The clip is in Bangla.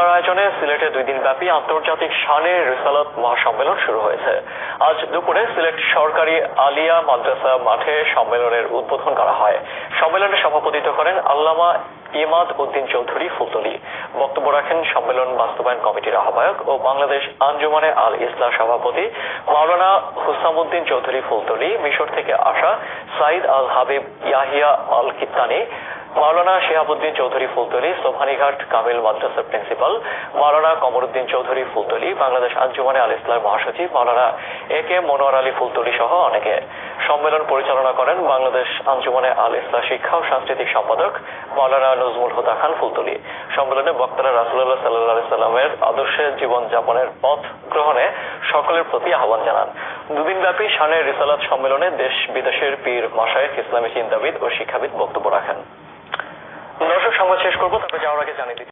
মাওলানার আয়োজনে সিলেটে দুই দিন ব্যাপী আন্তর্জাতিক শানে রিসালাত মহাসম্মেলন শুরু হয়েছে। আজ দুপুরে সিলেট সরকারি আলিয়া মাদ্রাসা মাঠে সম্মেলনের উদ্বোধন করা হয়। সম্মেলনে সভাপতিত্ব করেন আল্লামা ইমাদ উদ্দিন চৌধুরী ফুলতলি। বক্তব্য রাখেন সম্মেলন বাস্তবায়ন কমিটির আহ্বায়ক ও বাংলাদেশ আঞ্জুমানে আল ইসলাম সভাপতি মাওলানা হুসামুদ্দিন চৌধুরী ফুলতলি, মিশর থেকে আসা সাইদ আল হাবিব ইয়াহিয়া আল কিত্তানি মাওলানা শিহাবুদ্দিন চৌধুরী ফুলতলি, সোভানীঘাট কামিল মাদ্রাসার প্রিন্সিপাল, মাওলানা কমরুদ্দিন চৌধুরী ফুলতলি, বাংলাদেশ আঞ্জুমানে আল ইসলাম মহাসচিব, মাওলানা এ কে মনোয়ার আলী ফুলতলি সহ অনেকে। সম্মেলন পরিচালনা করেন বাংলাদেশ আঞ্জুমানে আল ইসলাম শিক্ষা ও সাংস্কৃতিক সম্পাদক মাওলানা নজমুল হুদা খান ফুলতলি। সম্মেলনে বক্তারা রাসুল্লাহ সাল্লাহ সাল্লামের আদর্শে জীবন যাপনের পথ গ্রহণে সকলের প্রতি আহ্বান জানান। দুদিনব্যাপী শানের রিসালাত সম্মেলনে দেশ বিদেশের পীর মাসায়েখ ইসলামী চিন্তাবিদ ও শিক্ষাবিদ বক্তব্য রাখেন। করব তারপরে যাওয়ার আগে জানিয়ে দিচ্ছি।